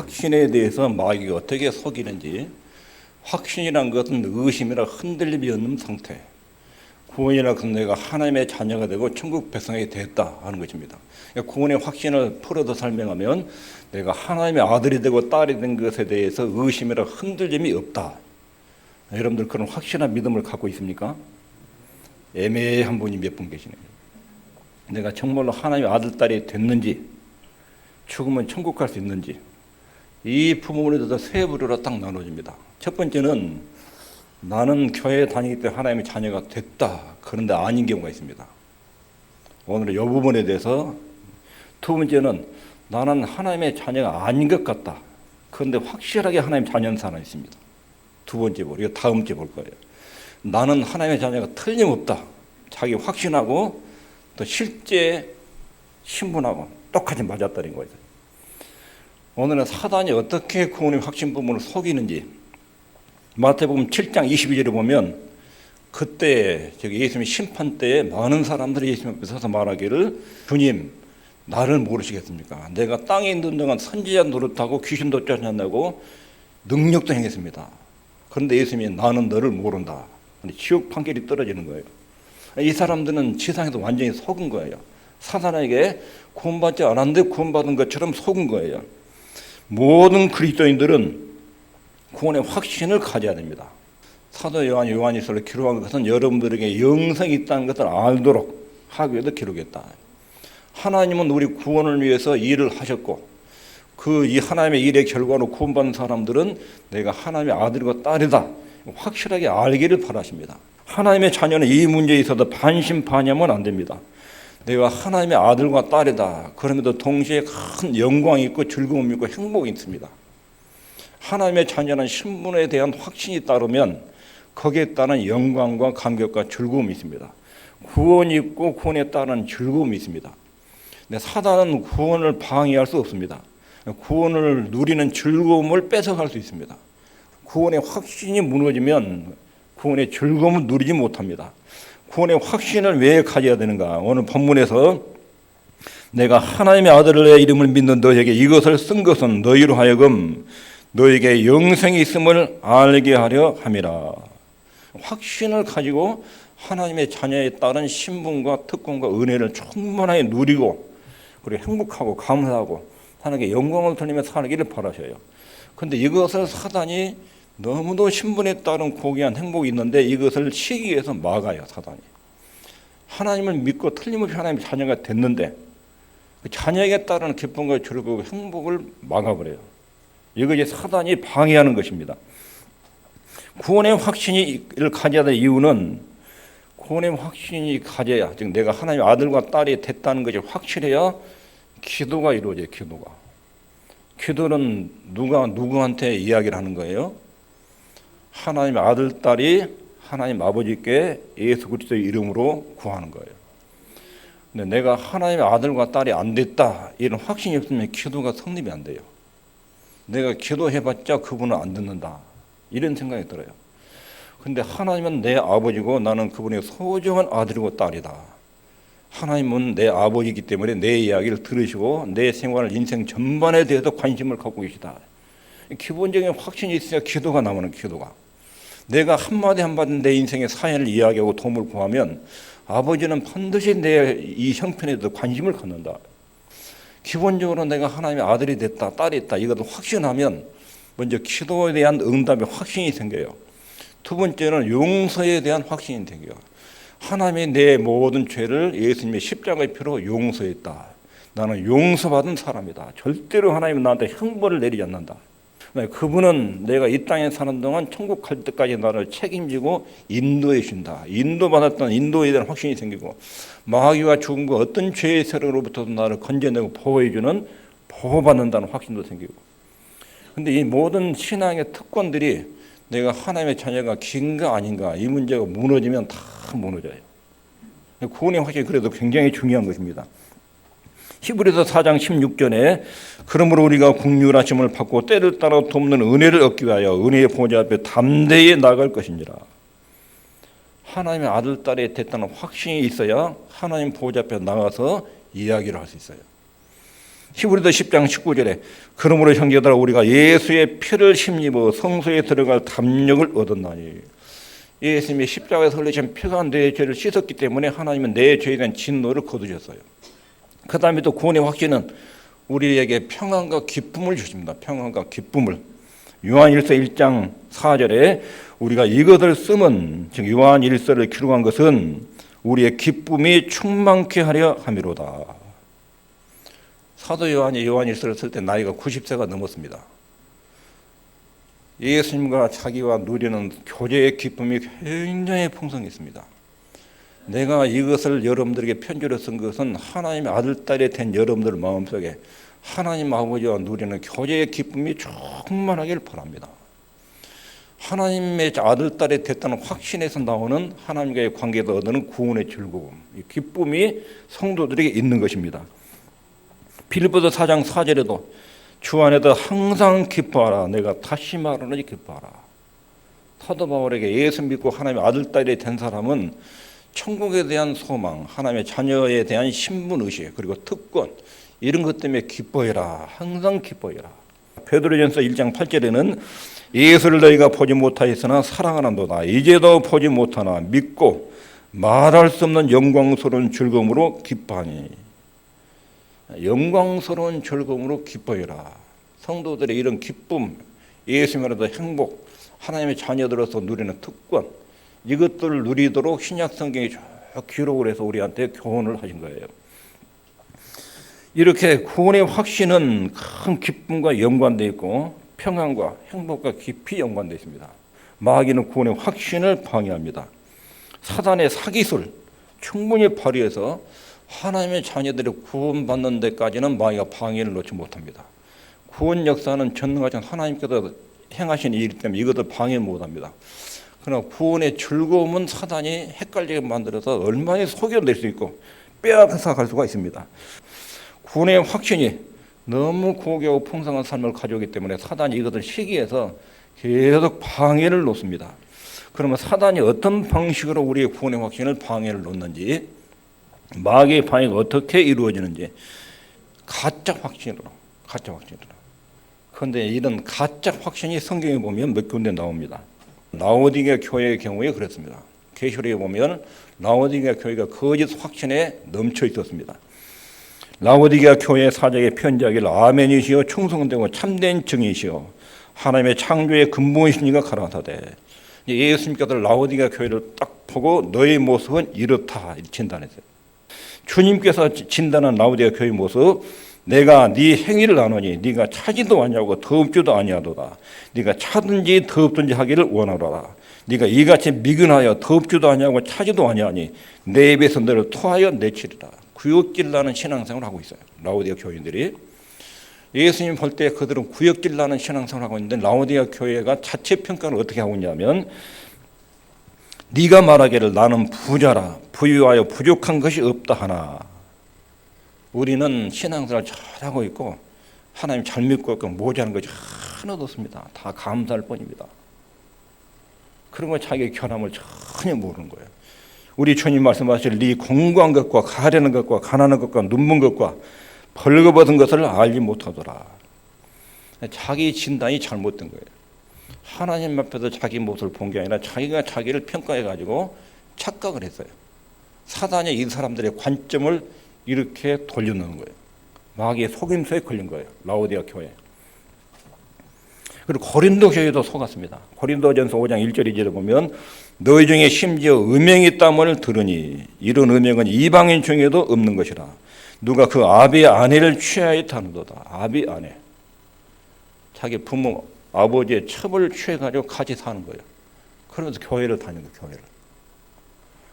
확신에 대해서 마귀가 어떻게 속이는지 확신이란 것은 의심이라 흔들림이 없는 상태. 구원이라 것은 내가 하나님의 자녀가 되고 천국 백성이 됐다 하는 것입니다. 그러니까 구원의 확신을 풀어서 설명하면 내가 하나님의 아들이 되고 딸이 된 것에 대해서 의심이라 흔들림이 없다. 여러분들 그런 확신한 믿음을 갖고 있습니까? 애매한 분이 몇 분 계시네요. 내가 정말로 하나님의 아들, 딸이 됐는지, 죽으면 천국 갈 수 있는지, 이 부분에 대해서 세 부류로 딱 나눠집니다. 첫 번째는 나는 교회 다니기 때문에 하나님의 자녀가 됐다. 그런데 아닌 경우가 있습니다. 오늘은 이 부분에 대해서 두 번째는 나는 하나님의 자녀가 아닌 것 같다. 그런데 확실하게 하나님 자녀인 사람이 있습니다. 두 번째 볼, 이거 다음 주에 볼 거예요. 나는 하나님의 자녀가 틀림없다. 자기 확신하고 또 실제 신분하고 똑같이 맞았다는 거예요. 오늘은 사단이 어떻게 구원의 확신 부분을 속이는지 마태복음 7장 22절에 보면 그때 저기 예수님 심판 때에 많은 사람들이 예수님 앞에 서서 말하기를 주님 나를 모르시겠습니까? 내가 땅에 있는 동안 선지자 노릇하고 귀신도 쫓아낸다고 능력도 행했습니다. 그런데 예수님이 나는 너를 모른다. 지옥 판결이 떨어지는 거예요. 이 사람들은 지상에서 완전히 속은 거예요. 사단에게 구원받지 않았는데 구원받은 것처럼 속은 거예요. 모든 그리스도인들은 구원의 확신을 가져야 됩니다. 사도 요한 요한이서를 기록한 것은 여러분들에게 영생이 있다는 것을 알도록 하기 위해서 기록했다. 하나님은 우리 구원을 위해서 일을 하셨고 그 이 하나님의 일의 결과로 구원받은 사람들은 내가 하나님의 아들과 딸이다. 확실하게 알기를 바라십니다. 하나님의 자녀는 이 문제에 있어서 반신반의하면 안 됩니다. 내가 하나님의 아들과 딸이다. 그럼에도 동시에 큰 영광이 있고 즐거움이 있고 행복이 있습니다. 하나님의 자녀는 신분에 대한 확신이 따르면 거기에 따른 영광과 감격과 즐거움이 있습니다. 구원이 있고 구원에 따른 즐거움이 있습니다. 사단은 구원을 방해할 수 없습니다. 구원을 누리는 즐거움을 뺏어갈 수 있습니다. 구원의 확신이 무너지면 구원의 즐거움을 누리지 못합니다. 구원의 확신을 왜 가져야 되는가? 오늘 본문에서 내가 하나님의 아들의 이름을 믿는 너에게 이것을 쓴 것은 너희로 하여금 너에게 영생이 있음을 알게 하려 함이라. 확신을 가지고 하나님의 자녀에 따른 신분과 특권과 은혜를 충분하게 누리고 그리고 행복하고 감사하고 하나님께 영광을 돌리며 살기를 바라셔요. 근데 이것을 사단이 너무도 신분에 따른 고귀한 행복이 있는데 이것을 시기에서 막아요, 사단이. 하나님을 믿고 틀림없이 하나님의 자녀가 됐는데 그 자녀에게 따르는 기쁨과 즐거움과 행복을 막아버려요. 이것이 사단이 방해하는 것입니다. 구원의 확신을 가져야 될 이유는 구원의 확신이 가져야 즉 내가 하나님의 아들과 딸이 됐다는 것이 확실해야 기도가 이루어져요. 기도가 기도는 누가 누구한테 이야기를 하는 거예요? 하나님의 아들 딸이 하나님 아버지께 예수 그리스도의 이름으로 구하는 거예요. 근데 내가 하나님의 아들과 딸이 안 됐다 이런 확신이 없으면 기도가 성립이 안 돼요. 내가 기도해봤자 그분은 안 듣는다 이런 생각이 들어요. 근데 하나님은 내 아버지고 나는 그분의 소중한 아들이고 딸이다. 하나님은 내 아버지이기 때문에 내 이야기를 들으시고 내 생활 인생 전반에 대해서 관심을 갖고 계시다. 기본적인 확신이 있어야 기도가 나오는 기도가. 내가 한마디 한마디 내 인생의 사연을 이야기하고 도움을 구하면 아버지는 반드시 내 이 형편에 도 관심을 갖는다. 기본적으로 내가 하나님의 아들이 됐다, 딸이 됐다, 이것을 확신하면 먼저 기도에 대한 응답의 확신이 생겨요. 두 번째는 용서에 대한 확신이 생겨요. 하나님이 내 모든 죄를 예수님의 십자가의 피로 용서했다. 나는 용서받은 사람이다. 절대로 하나님은 나한테 형벌을 내리지 않는다. 그분은 내가 이 땅에 사는 동안 천국 갈 때까지 나를 책임지고 인도해 준다. 인도받았던 인도에 대한 확신이 생기고 마귀와 죽음과 어떤 죄의 세력으로부터도 나를 건져내고 보호해 주는 보호받는다는 확신도 생기고. 근데 이 모든 신앙의 특권들이 내가 하나님의 자녀가 긴가 아닌가 이 문제가 무너지면 다 무너져요. 구원의 확신이 그래도 굉장히 중요한 것입니다. 히브리서 4장 16절에 그러므로 우리가 국률하심을 받고 때를 따라 돕는 은혜를 얻기 위하여 은혜의 보좌 앞에 담대히 나갈 것이니라. 하나님의 아들 딸이 됐다는 확신이 있어야 하나님 보좌 앞에 나가서 이야기를 할 수 있어요. 히브리서 10장 19절에 그러므로 형제들아 우리가 예수의 피를 힘입어 성소에 들어갈 담력을 얻었나니 예수님이 십자가에서 흘리신 피가 내 죄를 씻었기 때문에 하나님은 내 죄에 대한 진노를 거두셨어요. 그 다음에 또 구원의 확신은 우리에게 평안과 기쁨을 주십니다. 평안과 기쁨을. 요한일서 1장 4절에 우리가 이것을 쓰면 즉 요한일서를 기록한 것은 우리의 기쁨이 충만케 하려 함이로다. 사도 요한이 요한일서를 쓸 때 나이가 90세가 넘었습니다. 예수님과 자기와 누리는 교제의 기쁨이 굉장히 풍성했습니다. 내가 이것을 여러분들에게 편지로 쓴 것은 하나님의 아들, 딸이 된 여러분들 마음속에 하나님 아버지와 누리는 교제의 기쁨이 충만하길 바랍니다. 하나님의 아들, 딸이 됐다는 확신에서 나오는 하나님과의 관계에서 얻는 구원의 즐거움, 이 기쁨이 성도들에게 있는 것입니다. 빌립보서 4장 4절에도 주 안에도 항상 기뻐하라. 내가 다시 말하노니 기뻐하라. 사도 바울에게 예수 믿고 하나님의 아들, 딸이 된 사람은 천국에 대한 소망, 하나님의 자녀에 대한 신분 의식, 그리고 특권 이런 것 때문에 기뻐해라. 항상 기뻐해라. 베드로전서 1장 8절에는 예수를 너희가 보지 못하였으나 사랑하는도다. 이제도 보지 못하나 믿고 말할 수 없는 영광스러운 즐거움으로 기뻐하니 영광스러운 즐거움으로 기뻐해라. 성도들의 이런 기쁨, 예수님으로도 행복, 하나님의 자녀들로서 누리는 특권 이것들을 누리도록 신약 성경이 쭉 기록을 해서 우리한테 교훈을 하신 거예요. 이렇게 구원의 확신은 큰 기쁨과 연관되어 있고 평안과 행복과 깊이 연관되어 있습니다. 마귀는 구원의 확신을 방해합니다. 사단의 사기술 충분히 발휘해서 하나님의 자녀들이 구원받는 데까지는 마귀가 방해를 놓지 못합니다. 구원 역사는 전능하신 하나님께서 행하신 일이기 때문에 이것을 방해 못합니다. 그러나 구원의 즐거움은 사단이 헷갈리게 만들어서 얼마나 속여낼 수 있고 빼앗아 갈 수가 있습니다. 구원의 확신이 너무 고귀하고 풍성한 삶을 가져오기 때문에 사단이 이것을 시기해서 계속 방해를 놓습니다. 그러면 사단이 어떤 방식으로 우리의 구원의 확신을 방해를 놓는지 마귀의 방해가 어떻게 이루어지는지 가짜 확신으로 가짜 확신으로 그런데 이런 가짜 확신이 성경에 보면 몇 군데 나옵니다. 라오디게 교회의 경우에 그렇습니다. 계시록에 보면 라오디게 교회가 거짓 확신에 넘쳐 있었습니다. 라오디게 교회 사적에 편지하기를 아멘이시여 충성되고 참된 증이시여 하나님의 창조의 근본이시니가 가라사대 예수님께서 라오디게 교회를 딱 보고 너의 모습은 이렇다 진단했어요. 주님께서 진단한 라오디게 교회 모습 내가 네 행위를 나누니 네가 차지도 아니하고 더럽지도 아니하도다. 네가 차든지 더럽든지 하기를 원하노라. 네가 이같이 미근하여 더럽지도 아니하고 차지도 아니하니 내 입에서 너를 토하여 내치리라. 구역질 나는 신앙생활을 하고 있어요. 라오디아 교인들이 예수님 볼 때 그들은 구역질 나는 신앙생활을 하고 있는데 라오디아 교회가 자체 평가를 어떻게 하고 있냐면 네가 말하기를 나는 부자라 부유하여 부족한 것이 없다 하나 우리는 신앙생활 잘하고 있고 하나님 잘 믿고 있고 모자란 것이 하나도 없습니다. 다 감사할 뿐입니다. 그런 거 자기의 결함을 전혀 모르는 거예요. 우리 주님 말씀하실 네 공고한 것과 가려는 것과 가난한 것과 눈먼 것과 벌거벗은 것을 알지 못하더라. 자기 진단이 잘못된 거예요. 하나님 앞에서 자기 모습을 본 게 아니라 자기가 자기를 평가해 가지고 착각을 했어요. 사단이 이 사람들의 관점을 이렇게 돌려놓는 거예요. 마귀의 속임수에 걸린 거예요. 라오디아 교회. 그리고 고린도 교회도 속았습니다. 고린도전서 5장 1절 2절에 보면 너희 중에 심지어 음행이 있다을 들으니 이런 음행은 이방인 중에도 없는 것이라. 누가 그 아비의 아내를 취하여 타는도다. 아비 아내. 자기 부모 아버지의 첩을 취해가지고 같이 사는 거예요. 그러면서 교회를 다니는 거예요. 교회를.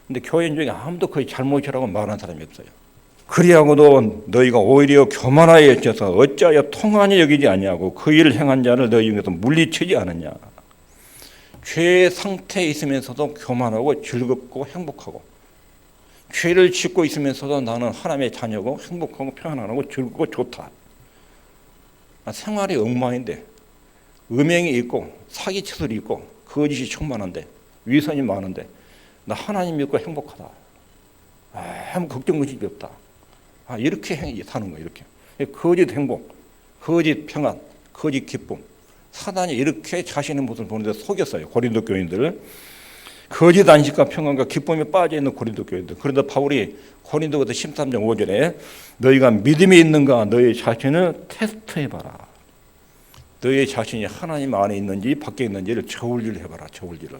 근데 교인 중에 아무도 거의 잘못이라고 말하는 사람이 없어요. 그리하고도 너희가 오히려 교만하여 져서 어찌하여 통하니 여기지 아니하고 그 일을 행한 자를 너희 중에서 물리치지 않느냐. 죄의 상태에 있으면서도 교만하고 즐겁고 행복하고 죄를 짓고 있으면서도 나는 하나님의 자녀고 행복하고 평안하고 즐겁고 좋다. 생활이 엉망인데 음행이 있고 사기치들이 있고 거짓이 충만한데 위선이 많은데 나 하나님 믿고 행복하다. 아무 걱정 의식이 없다. 아, 이렇게 사는 거예요, 이렇게. 거짓 행복, 거짓 평안, 거짓 기쁨. 사단이 이렇게 자신의 모습을 보는데 속였어요. 고린도 교인들. 거짓 안식과 평안과 기쁨에 빠져 있는 고린도 교인들. 그런데 바울이 고린도부터 13장 5절에 너희가 믿음이 있는가 너희 자신을 테스트해 봐라. 너희 자신이 하나님 안에 있는지 밖에 있는지를 저울질 해봐라. 저울질을.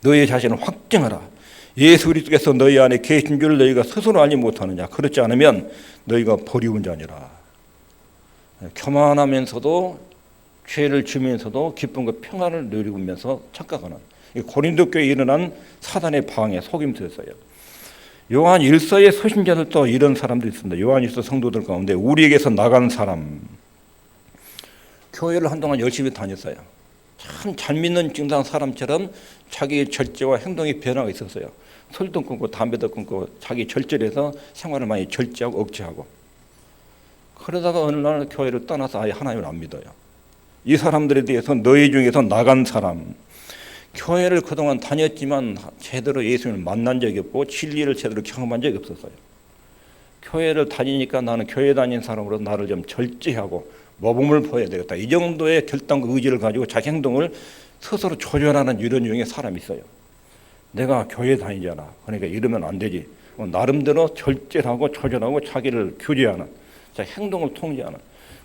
너희 자신을 확증하라. 예수 그리스도께서 너희 안에 계신 줄 너희가 스스로 알지 못하느냐. 그렇지 않으면 너희가 버리운 자니라. 교만하면서도 죄를 지면서도 기쁨과 평안을 누리면서 착각하는 이 고린도 교회에 일어난 사단의 방해 속임수였어요. 요한 일서의 서신자들도 이런 사람들이 있습니다. 요한 일서 성도들 가운데 우리에게서 나간 사람 교회를 한동안 열심히 다녔어요. 참 잘 믿는 증상 사람처럼 자기의 절제와 행동의 변화가 있었어요. 술도 끊고 담배도 끊고 자기 절제해서 생활을 많이 절제하고 억제하고 그러다가 어느 날 교회를 떠나서 아예 하나님을 안 믿어요. 이 사람들에 대해서 너희 중에서 나간 사람 교회를 그동안 다녔지만 제대로 예수님을 만난 적이 없고 진리를 제대로 경험한 적이 없었어요. 교회를 다니니까 나는 교회 다닌 사람으로 나를 좀 절제하고 모범을 보여야 되겠다. 이 정도의 결단과 의지를 가지고 자기 행동을 스스로 조절하는 이런 유형의 사람이 있어요. 내가 교회 다니잖아. 그러니까 이러면 안 되지. 어, 나름대로 절제하고 조절하고 자기를 규제하는, 자 행동을 통제하는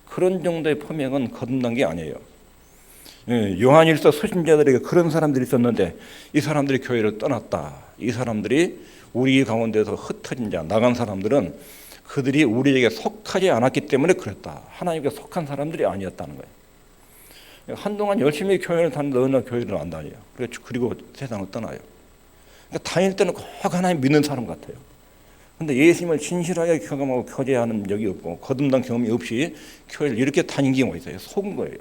그런 정도의 포명은 거듭난 게 아니에요. 예, 요한일서 서신자들에게 그런 사람들이 있었는데 이 사람들이 교회를 떠났다. 이 사람들이 우리 가운데서 흩어진 자 나간 사람들은 그들이 우리에게 속하지 않았기 때문에 그랬다. 하나님께 속한 사람들이 아니었다는 거예요. 한동안 열심히 교회를 날 교회를 안 다녀요. 그리고 세상을 떠나요. 그러니까 다닐 때는 꼭 하나님 믿는 사람 같아요. 근데 예수님을 진실하게 경험하고 교제하는 적이 없고 거듭난 경험이 없이 교회를 이렇게 다닌 경우가 있어요. 속은 거예요.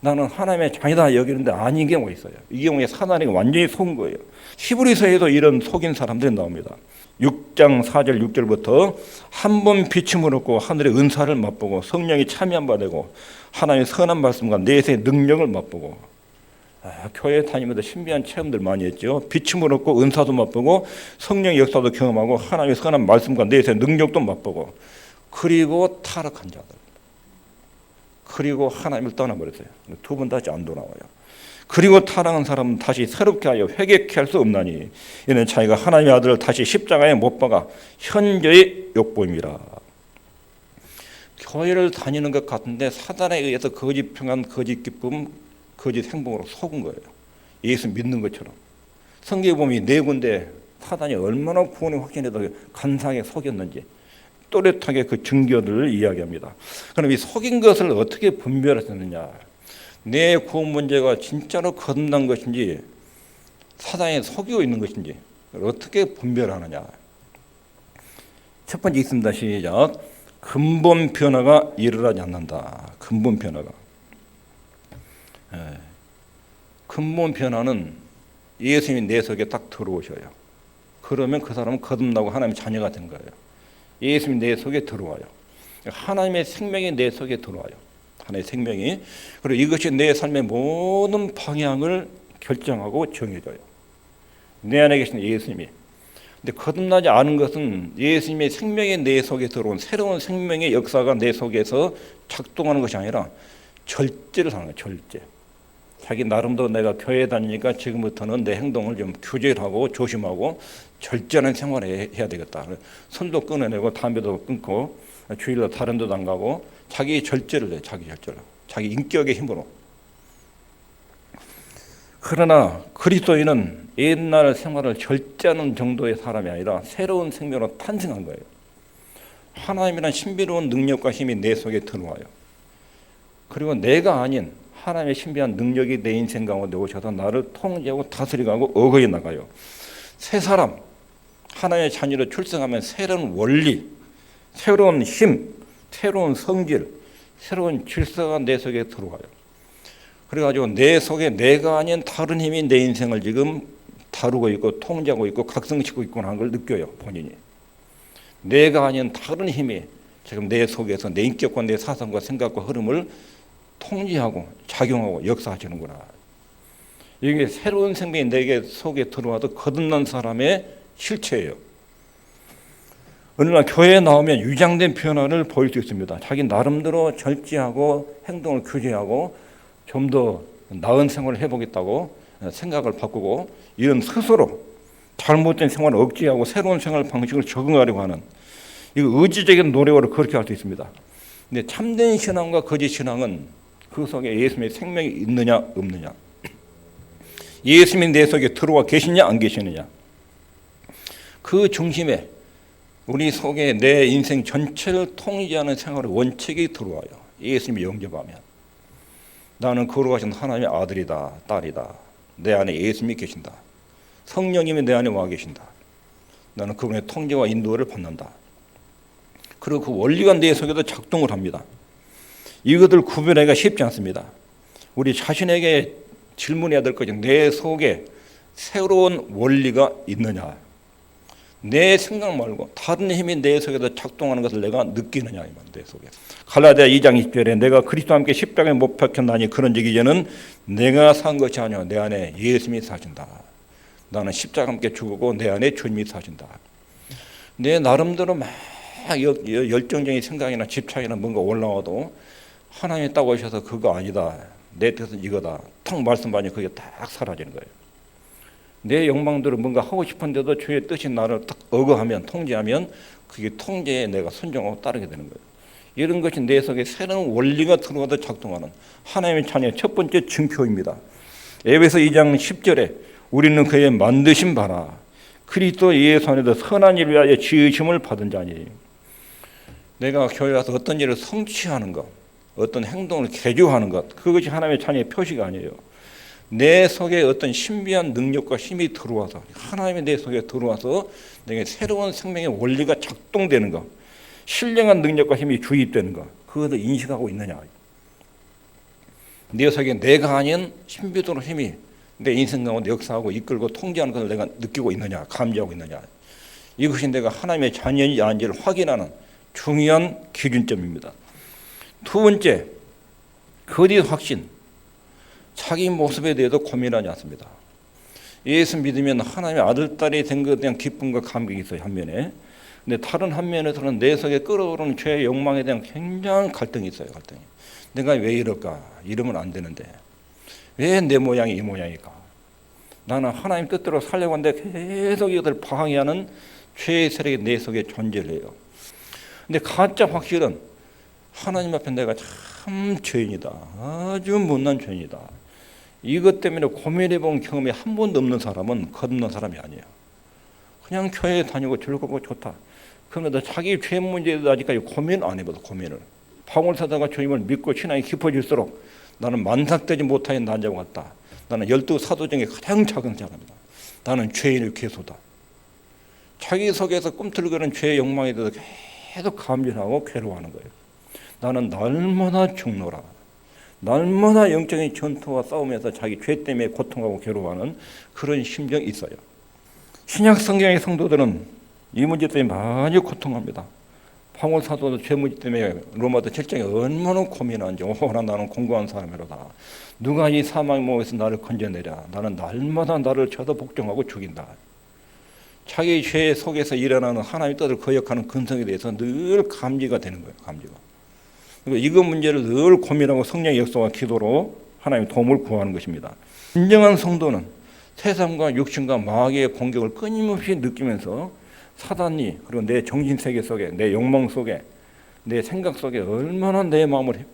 나는 하나님의 자녀다 여기는데 아닌 경우가 있어요. 이 경우에 사단이 완전히 속은 거예요. 히브리서에도 이런 속인 사람들이 나옵니다. 6장 4절 6절부터 한 번 비침을 얻고 하늘의 은사를 맛보고 성령이 참여한 바 되고 하나님의 선한 말씀과 내세의 능력을 맛보고 아, 교회 다니면서 신비한 체험들 많이 했죠. 비침을 얻고 은사도 맛보고 성령 역사도 경험하고 하나님의 선한 말씀과 내세의 능력도 맛보고 그리고 타락한 자들 그리고 하나님을 떠나버렸어요. 두번 다시 안 돌아와요. 그리고 타락한 사람은 다시 새롭게 하여 회개케 할 수 없나니 이는 자기가 하나님의 아들을 다시 십자가에 못 박아 현재의 욕보입니다. 교회를 다니는 것 같은데 사단에 의해서 거짓 평안, 거짓 기쁨, 거짓 행복으로 속은 거예요. 예수 믿는 것처럼. 성경에 보면 네 군데 사단이 얼마나 구원의 확신에도 간사하게 속였는지 또렷하게 그 증거들을 이야기합니다. 그럼 이 속인 것을 어떻게 분별하느냐? 내 구원 문제가 진짜로 거듭난 것인지 사단이 속이고 있는 것인지 어떻게 분별하느냐? 첫 번째 있습니다. 시작. 근본 변화가 일어나지 않는다. 근본 변화가. 예. 근본 변화는 예수님이 내 속에 딱 들어오셔요. 그러면 그 사람은 거듭나고 하나님의 자녀가 된 거예요. 예수님이 내 속에 들어와요. 하나님의 생명이 내 속에 들어와요. 하나님의 생명이. 그리고 이것이 내 삶의 모든 방향을 결정하고 정해줘요. 내 안에 계신 예수님이. 근데 거듭나지 않은 것은 예수님의 생명이 내 속에 들어온 새로운 생명의 역사가 내 속에서 작동하는 것이 아니라 절제를 하는 거예요. 절제. 자기 나름대로 내가 교회 다니니까 지금부터는 내 행동을 좀 규제하고 조심하고 절제하는 생활을 해야 되겠다. 손도 끊어내고 담배도 끊고 주일로 다른 데도 안 가고 자기 절제를 해. 자기 절제를. 자기 인격의 힘으로. 그러나 그리스도인은 옛날 생활을 절제하는 정도의 사람이 아니라 새로운 생명으로 탄생한 거예요. 하나님이란 신비로운 능력과 힘이 내 속에 들어와요. 그리고 내가 아닌 하나님의 신비한 능력이 내 인생 가운데 오셔서 나를 통제하고 다스리고 어거해 나가요. 새 사람, 하나님의 자녀로 출생하면 새로운 원리, 새로운 힘, 새로운 성질, 새로운 질서가 내 속에 들어와요. 그래가지고 내 속에 내가 아닌 다른 힘이 내 인생을 지금 다루고 있고 통제하고 있고 각성시키고 있고 하는 걸 느껴요 본인이. 내가 아닌 다른 힘이 지금 내 속에서 내 인격과 내 사상과 생각과 흐름을 통제하고 작용하고 역사하시는구나. 이게 새로운 생명이 내게 속에 들어와도 거듭난 사람의 실체예요. 어느 날 교회에 나오면 위장된 변화를 보일 수 있습니다. 자기 나름대로 절제하고 행동을 규제하고 좀 더 나은 생활을 해보겠다고 생각을 바꾸고 이런 스스로 잘못된 생활을 억제하고 새로운 생활 방식을 적응하려고 하는 이거 의지적인 노력으로 그렇게 할 수 있습니다. 근데 참된 신앙과 거짓 신앙은 그 속에 예수님의 생명이 있느냐 없느냐 예수님이 내 속에 들어와 계시냐 안 계시느냐 그 중심에 우리 속에 내 인생 전체를 통제하는 생활의 원칙이 들어와요. 예수님이 영접하면 나는 거룩하신 하나님의 아들이다, 딸이다. 내 안에 예수님이 계신다. 성령님이 내 안에 와 계신다. 나는 그분의 통제와 인도를 받는다. 그리고 그 원리가 내 속에도 작동을 합니다. 이것을 구별하기가 쉽지 않습니다. 우리 자신에게 질문해야 될 것이 내 속에 새로운 원리가 있느냐. 내 생각 말고 다른 힘이 내 속에서 작동하는 것을 내가 느끼느냐 이 말, 내 속에. 갈라디아 2장 20절에 내가 그리스도와 함께 십자가에 못 박혔나니 그런즉 이제는 내가 산 것이 아니요 내 안에 예수님이 사신다. 나는 십자가 함께 죽고 내 안에 주님이 사신다. 내 나름대로 막 열정적인 생각이나 집착이나 뭔가 올라와도 하나님이 딱 오셔서 그거 아니다. 내 뜻은 이거다. 탁 말씀하니 그게 딱 사라지는 거예요. 내 욕망대로 뭔가 하고 싶은데도 주의 뜻이 나를 딱 어거하면 통제하면 그게 통제에 내가 순종하고 따르게 되는 거예요. 이런 것이 내 속에 새로운 원리가 들어와도 작동하는 하나님의 자녀의 첫 번째 증표입니다. 에베소 2장 10절에 우리는 그의 만드신 바라 그리스도 예수 안에서 선한 일을 위하여 지으심을 받은 자니 내가 교회 와서 어떤 일을 성취하는 것, 어떤 행동을 개조하는 것 그것이 하나님의 자녀의 표시가 아니에요. 내 속에 어떤 신비한 능력과 힘이 들어와서 하나님의 내 속에 들어와서 내게 새로운 생명의 원리가 작동되는 것, 신령한 능력과 힘이 주입되는 것, 그것을 인식하고 있느냐. 내 속에 내가 아닌 신비도로 힘이 내 인생 가운데 역사하고 이끌고 통제하는 것을 내가 느끼고 있느냐, 감지하고 있느냐. 이것이 내가 하나님의 자녀인지 아닌지를 확인하는 중요한 기준점입니다. 두 번째, 거짓 확신. 자기 모습에 대해서 고민하지 않습니다. 예수 믿으면 하나님의 아들, 딸이 된 것에 대한 기쁨과 감격이 있어요, 한 면에. 근데 다른 한 면에서는 내 속에 끓어오르는 죄의 욕망에 대한 굉장한 갈등이 있어요, 갈등이. 내가 왜 이럴까? 이러면 안 되는데. 왜 내 모양이 이 모양일까? 나는 하나님 뜻대로 살려고 하는데 계속 이것을 방해하는 죄의 세력이 내 속에 존재해요. 근데 가짜 확실은 하나님 앞에 내가 참 죄인이다. 아주 못난 죄인이다. 이것 때문에 고민해 본 경험이 한 번도 없는 사람은 거듭난 사람이 아니에요. 그냥 교회 다니고 즐겁고 좋다. 그러면 자기 죄 문제에 대해 아직까지 고민 안 해봐도 고민을. 바울 사도가 주님을 믿고 신앙이 깊어질수록 나는 만삭되지 못하는 난자와 같다. 나는 열두 사도 중에 가장 작은 자입니다. 나는 죄인의 괴소다. 자기 속에서 꿈틀거리는 죄의 욕망에 대해서 계속 감진하고 괴로워하는 거예요. 나는 날마다 죽노라. 날마다 영적인 전투와 싸우면서 자기 죄 때문에 고통하고 괴로워하는 그런 심정이 있어요. 신약 성경의 성도들은 이 문제 때문에 많이 고통합니다. 파울 사도도 죄 문제 때문에 로마도 7장에 얼마나 고민하는지 오호라 나는 공고한 사람이로다. 누가 이 사망의 몸에서 나를 건져내랴. 나는 날마다 나를 쳐서 복종하고 죽인다. 자기 죄 속에서 일어나는 하나님의 뜻을 거역하는 근성에 대해서 늘 감지가 되는 거예요. 감지가. 이거 문제를 늘 고민하고 성령의 역사와 기도로 하나님 도움을 구하는 것입니다. 진정한 성도는 세상과 육신과 마귀의 공격을 끊임없이 느끼면서 사단이 그리고 내 정신 세계 속에 내 욕망 속에 내 생각 속에 얼마나 내 마음을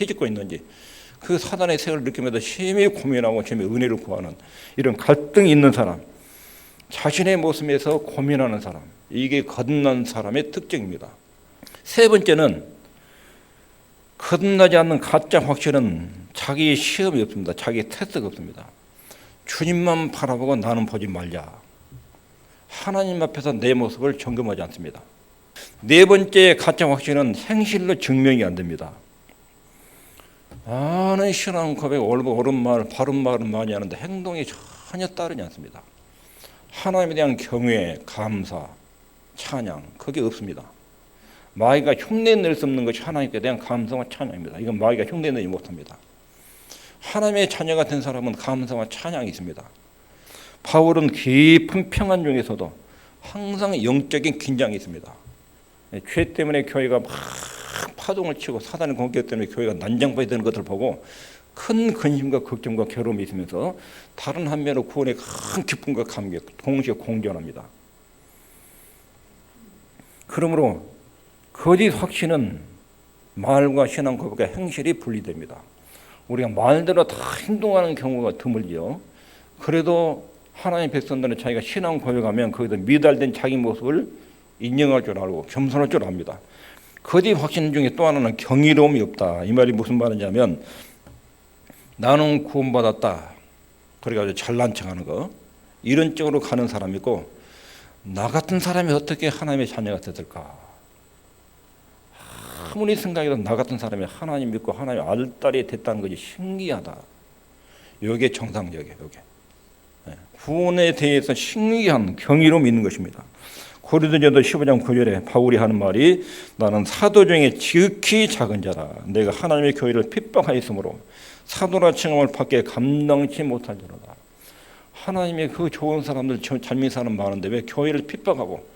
해집고 있는지 그 사단의 세를 느끼면서 심히 고민하고 심히 은혜를 구하는 이런 갈등이 있는 사람 자신의 모습에서 고민하는 사람 이게 거듭난 사람의 특징입니다. 세 번째는 거듭나지 않는 가짜 확신은 자기 시험이 없습니다. 자기 테스트가 없습니다. 주님만 바라보고 나는 보지 말자. 하나님 앞에서 내 모습을 점검하지 않습니다. 네 번째 가짜 확신은 행실로 증명이 안 됩니다. 많은 신앙 고백, 옳은 말, 바른 말은 많이 하는데 행동이 전혀 따르지 않습니다. 하나님에 대한 경외, 감사, 찬양, 그게 없습니다. 마귀가 흉내낼 수 없는 것이 하나님께 대한 감사와 찬양입니다. 이건 마귀가 흉내내지 못합니다. 하나님의 자녀가 된 사람은 감사와 찬양이 있습니다. 바울은 깊은 평안 중에서도 항상 영적인 긴장이 있습니다. 죄 때문에 교회가 막 파동을 치고 사단의 공격 때문에 교회가 난장판이 되는 것을 보고 큰 근심과 걱정과 괴로움이 있으면서 다른 한면으로 구원의 큰 기쁨과 감격 동시에 공존합니다. 그러므로 거짓 확신은 말과 신앙 고백과 행실이 분리됩니다. 우리가 말대로 다 행동하는 경우가 드물지요. 그래도 하나님의 백성들은 자기가 신앙 고백하면 거기서 미달된 자기 모습을 인정할 줄 알고 겸손할 줄 압니다. 거짓 확신 중에 또 하나는 경이로움이 없다. 이 말이 무슨 말이냐면 나는 구원받았다. 그래가지고 잘난 척하는 거 이런 쪽으로 가는 사람이 있고 나 같은 사람이 어떻게 하나님의 자녀가 됐을까? 아무리 생각해도 나 같은 사람이 하나님 믿고 하나님 아들딸이 됐다는 것이 신기하다. 이게 정상적이에요. 이게 구원에 대해서 신기한 경이로움이 있는 것입니다. 고린도전서 15장 9절에 바울이 하는 말이 나는 사도 중에 지극히 작은 자라 내가 하나님의 교회를 핍박하였으므로 사도라 칭함을 받게 감당치 못할 자로다. 하나님의 그 좋은 사람들 잘 믿는 사람 많은데 왜 교회를 핍박하고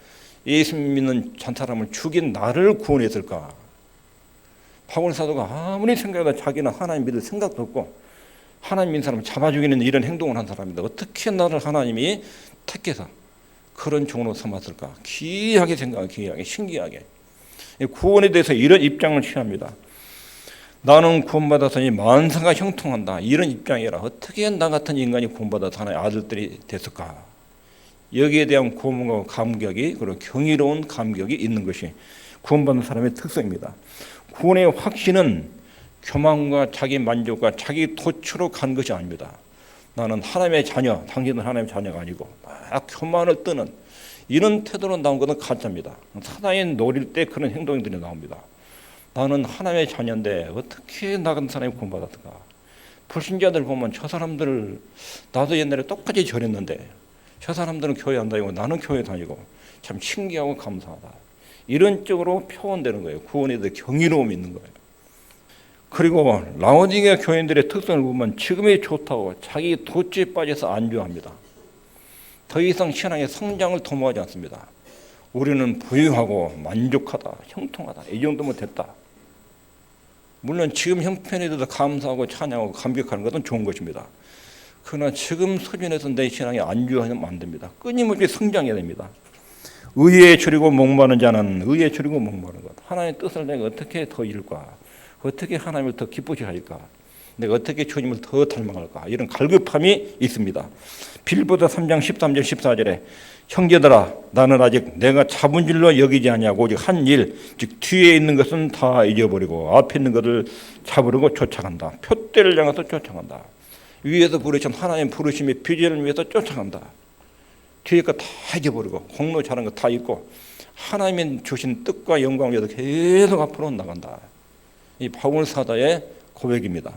예수 믿는 전 사람을 죽인 나를 구원했을까? 바울 사도가 아무리 생각해도 자기는 하나님 믿을 생각도 없고 하나님 믿는 사람을 잡아 죽이는 이런 행동을 한 사람인데 어떻게 나를 하나님이 택해서 그런 종으로 삼았을까? 기이하게 생각, 기이하게 신기하게 구원에 대해서 이런 입장을 취합니다. 나는 구원받았으니 만사가 형통한다. 이런 입장이라 어떻게 나 같은 인간이 구원받아서 하나의 아들들이 됐을까? 여기에 대한 고문과 감격이 그리고 경이로운 감격이 있는 것이 구원받는 사람의 특성입니다. 구원의 확신은 교만과 자기 만족과 자기 도취로 간 것이 아닙니다. 나는 하나님의 자녀, 당신은 하나님의 자녀가 아니고 막 교만을 뜨는 이런 태도로 나온 것은 가짜입니다. 사단이 노릴 때 그런 행동들이 나옵니다. 나는 하나님의 자녀인데 어떻게 나간 사람이 구원받았을까? 불신자들 보면 저 사람들 나도 옛날에 똑같이 절했는데 저 사람들은 교회 안 다니고 나는 교회 다니고 참 신기하고 감사하다. 이런 쪽으로 표현되는 거예요. 구원에 대해 경이로움이 있는 거예요. 그리고 라오디게 교인들의 특성을 보면 지금이 좋다고 자기 도취에 빠져서 안주합니다. 더 이상 신앙의 성장을 도모하지 않습니다. 우리는 부유하고 만족하다, 형통하다 이 정도면 됐다. 물론 지금 형편에도 감사하고 찬양하고 감격하는 것은 좋은 것입니다. 그러나 지금 수준에서 내 신앙이 안주하면 안 됩니다. 끊임없이 성장해야 됩니다. 의에 줄이고 목마른 자는 의에 줄이고 목마른 것. 하나님의 뜻을 내가 어떻게 더 이룰까? 어떻게 하나님을 더 기쁘게 할까? 내가 어떻게 주님을 더 닮아갈까? 이런 갈급함이 있습니다. 빌보다 3장 13절 14절에 형제들아 나는 아직 내가 잡은 줄로 여기지 아니하고 오직 한 일 즉 뒤에 있는 것은 다 잊어버리고 앞에 있는 것을 잡으려고 쫓아간다. 표대를 향해서 쫓아간다. 위에서 부르신 하나님 부르심의 비전을 위해서 쫓아간다. 뒤에 거 다 잊어버리고 공로 잘한 거 다 잊고 하나님의 주신 뜻과 영광을 위해서 계속 앞으로 나간다. 이 바울 사다의 고백입니다.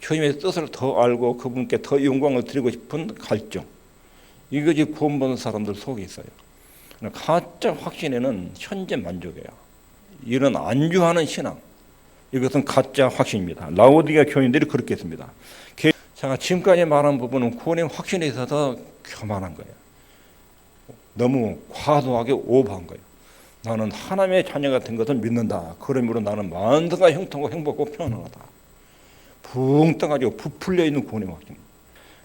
주님의 뜻을 더 알고 그분께 더 영광을 드리고 싶은 갈증. 이것이 구원받는 사람들 속에 있어요. 가짜 확신에는 현재 만족이에요. 이런 안주하는 신앙. 이것은 가짜 확신입니다. 라오디가 교인들이 그렇게 했습니다. 제가 지금까지 말한 부분은 구원의 확신에 있어서 교만한 거예요. 너무 과도하게 오버한 거예요. 나는 하나님의 자녀가 된 것을 믿는다. 그러므로 나는 만사가 형통하고 행복하고 편안하다. 붕 떠가지고 부풀려 있는 구원의 확신.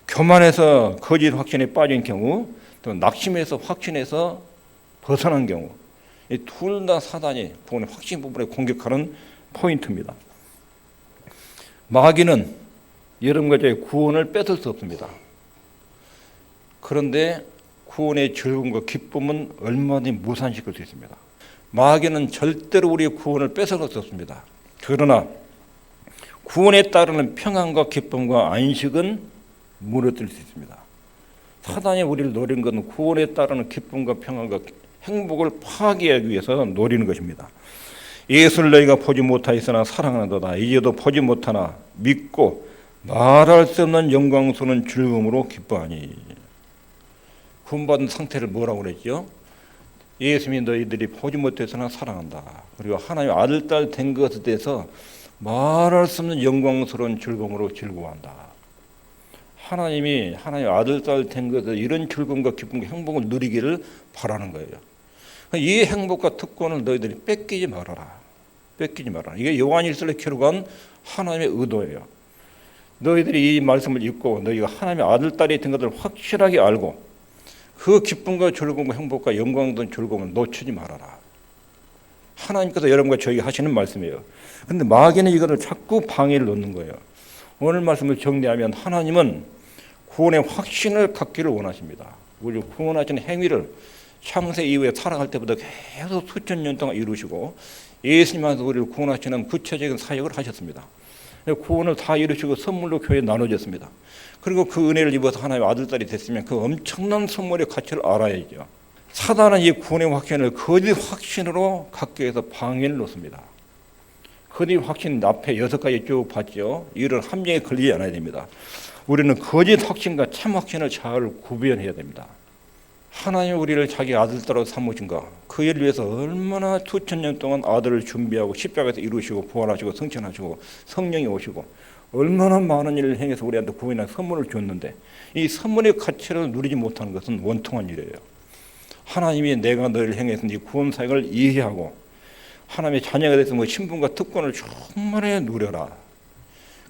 교만해서 거짓 확신에 빠진 경우, 또 낙심해서 확신해서 벗어난 경우, 이 둘 다 사단이 구원의 확신 부분에 공격하는 포인트입니다. 마귀는 여러분과 저의 구원을 뺏을 수 없습니다. 그런데 구원의 즐거움과 기쁨은 얼마든지 무산시킬 수 있습니다. 마귀는 절대로 우리의 구원을 뺏어갈 수 없습니다. 그러나 구원에 따르는 평안과 기쁨과 안식은 무너뜨릴 수 있습니다. 사단이 우리를 노린 것은 구원에 따르는 기쁨과 평안과 행복을 파괴하기 위해서 노리는 것입니다. 예수를 너희가 보지 못하였으나 사랑하는도다. 이제도 보지 못하나 믿고 말할 수 없는 영광스러운 즐거움으로 기뻐하니. 구원받은 상태를 뭐라고 그랬죠? 예수님이 너희들이 보지 못해서나 사랑한다. 그리고 하나님 아들, 딸 된 것에 대해서 말할 수 없는 영광스러운 즐거움으로 즐거워한다. 하나님이 하나님 아들, 딸 된 것에 이런 즐거움과 기쁨과 행복을 누리기를 바라는 거예요. 이 행복과 특권을 너희들이 뺏기지 말아라. 뺏기지 말아라. 이게 요한일서를 기록한 하나님의 의도예요. 너희들이 이 말씀을 읽고 너희가 하나님의 아들 딸이 된 것을 확실하게 알고 그 기쁨과 즐거움과 행복과 영광된 즐거움을 놓치지 말아라. 하나님께서 여러분과 저에게 하시는 말씀이에요. 근데 마귀는 이거를 자꾸 방해를 놓는 거예요. 오늘 말씀을 정리하면 하나님은 구원의 확신을 갖기를 원하십니다. 우리 구원하신 행위를 창세 이후에 살아갈 때부터 계속 수천 년 동안 이루시고 예수님께서 우리를 구원하시는 구체적인 사역을 하셨습니다. 구원을 다 이루시고 선물로 교회에 나눠줬습니다. 그리고 그 은혜를 입어서 하나님의 아들딸이 됐으면 그 엄청난 선물의 가치를 알아야죠. 사단은 이 구원의 확신을 거짓 확신으로 갖기 위해서 방해를 놓습니다. 거짓 확신 앞에 여섯 가지 쭉 봤죠. 이런 함정에 걸리지 않아야 됩니다. 우리는 거짓 확신과 참 확신을 잘 구별해야 됩니다. 하나님 우리를 자기 아들따라 삼으신 가 그 일을 위해서 얼마나 수천 년 동안 아들을 준비하고 십자가에서 이루시고 부활하시고 성천하시고 성령이 오시고 얼마나 많은 일을 행해서 우리한테 구원이나 선물을 줬는데 이 선물의 가치를 누리지 못하는 것은 원통한 일이에요. 하나님이 내가 너를 행해서 이 구원 사역을 이해하고 하나님의 자녀가 돼서 뭐 신분과 특권을 충만히 누려라.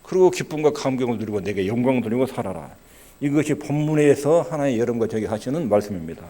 그리고 기쁨과 감격을 누리고 내게 영광 돌리고 살아라. 이것이 본문에서 하나님 여러분과 저에게 하시는 말씀입니다.